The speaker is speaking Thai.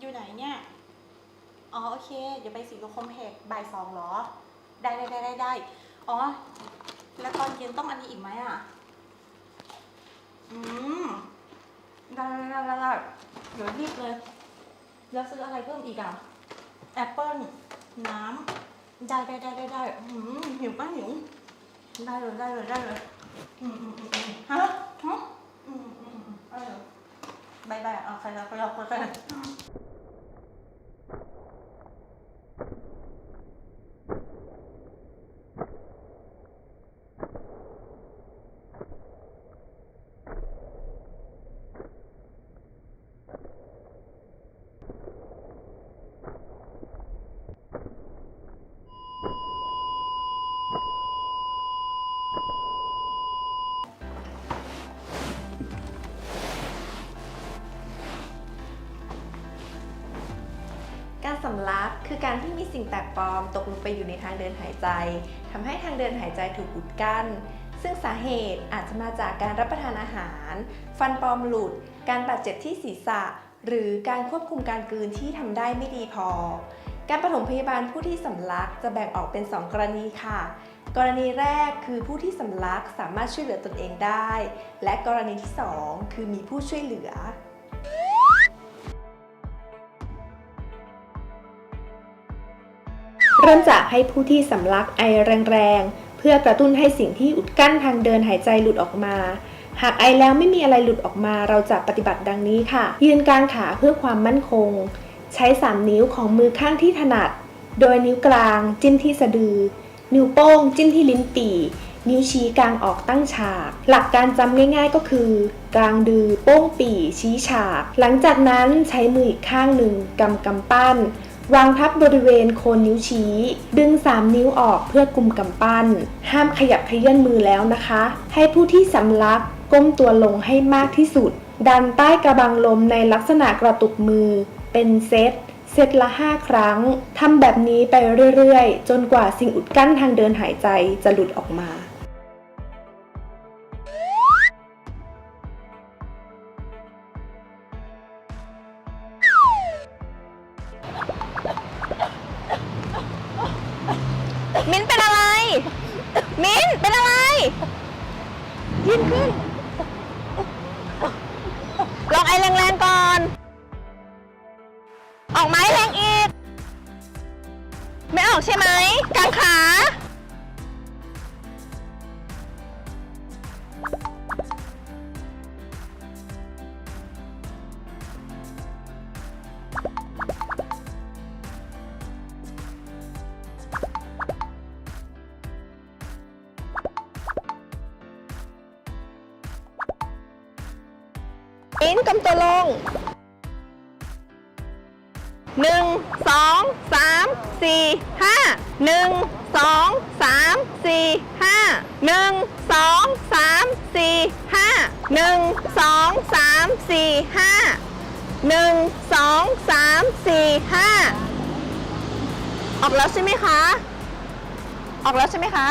อยู่ไหนเนี่ย อ๋อโอเค เดี๋ยวไปสีลคมเพกบ่ายสองเหรอ ได้ได้ได้ได้ได้ อ๋อ แล้วตอนเย็นต้องอันนี้อีกไหมอะ อืม ได้ได้ได้ได้ได้เดี๋ยวรีบเลย แล้วซื้ออะไรเพิ่มอีกอะ แอปเปิ้ลน้ำ ได้ได้ได้ได้ได้อืมหิวป้าหิว ได้เลยได้เลยได้เลยอืมอืมอืมอืมฮะฮะอืมอืมอืมเออบายบายเอาใครแล้วใครแล้วใครแล้ว ลัก คือการที่มีสิ่งแปลกปลอม ตกลงไปอยู่ในทางเดินหายใจทำให้ทางเดินหายใจถูกอุดกั้น ซึ่งสาเหตุอาจจะมาจากการรับประทานอาหาร ฟันปลอมหลุด การบาดเจ็บที่ศีรษะ หรือการควบคุมการกลืนที่ทำได้ไม่ดีพอ การปฐมพยาบาลผู้ที่สำลักจะแบ่งออกเป็น 2 กรณีค่ะ กรณีแรกคือผู้ที่สำลักสามารถช่วยเหลือตนเองได้ และกรณีที่ 2 คือมีผู้ช่วยเหลือ ริ่มจากให้ผู้ที่สำลักไอแรงๆ เพื่อกระตุ้นให้สิ่งที่อุดกั้นทางเดินหายใจหลุดออกมา หากไอแล้วไม่มีอะไรหลุดออกมา เราจะปฏิบัติดังนี้ค่ะ ยืนกลางขาเพื่อความมั่นคง ใช้ 3 นิ้วของมือข้างที่ถนัด โดยนิ้วกลาง จิ้มที่สะดือ นิ้วโป้ง จิ้มที่ลิ้นปี่นิ้วชี้กลางออกตั้งฉาก หลักการจำง่ายๆก็คือ กลางดือโป้งปี่ชี้ฉาก หลังจากนั้นใช้มืออีกข้างหนึ่งกำกำปั้น วางทับบริเวณโคนนิ้วชี้ ดึง 3 นิ้วออกเพื่อกุมกำปั้น ห้ามขยับเขยื่อนมือแล้วนะคะ ให้ผู้ที่สำลักก้มตัวลงให้มากที่สุด ดันใต้กระบังลมในลักษณะกระตุกมือ เป็นเซตเซตละ 5 ครั้ง ทำแบบนี้ไปเรื่อยๆ จนกว่าสิ่งอุดกั้นทางเดินหายใจจะหลุดออกมา มิ้นเป็นอะไร มิ้นเป็นอะไร ยิ้มขึ้น ลองไอแรงๆก่อน ออกไหมแรงอีก ไม่ออกใช่ไหมกางขา มิ้นกำตัวลงหนึ่งสองสามสี่ห้าหนึ่งสองสามสี่ห้าหนึ่งสองสามสี่ห้าหนึ่งสองสามสี่ห้าหนึ่งสองสามสี่ห้าออกแล้วใช่ไหมคะ ออกแล้วใช่ไหมคะ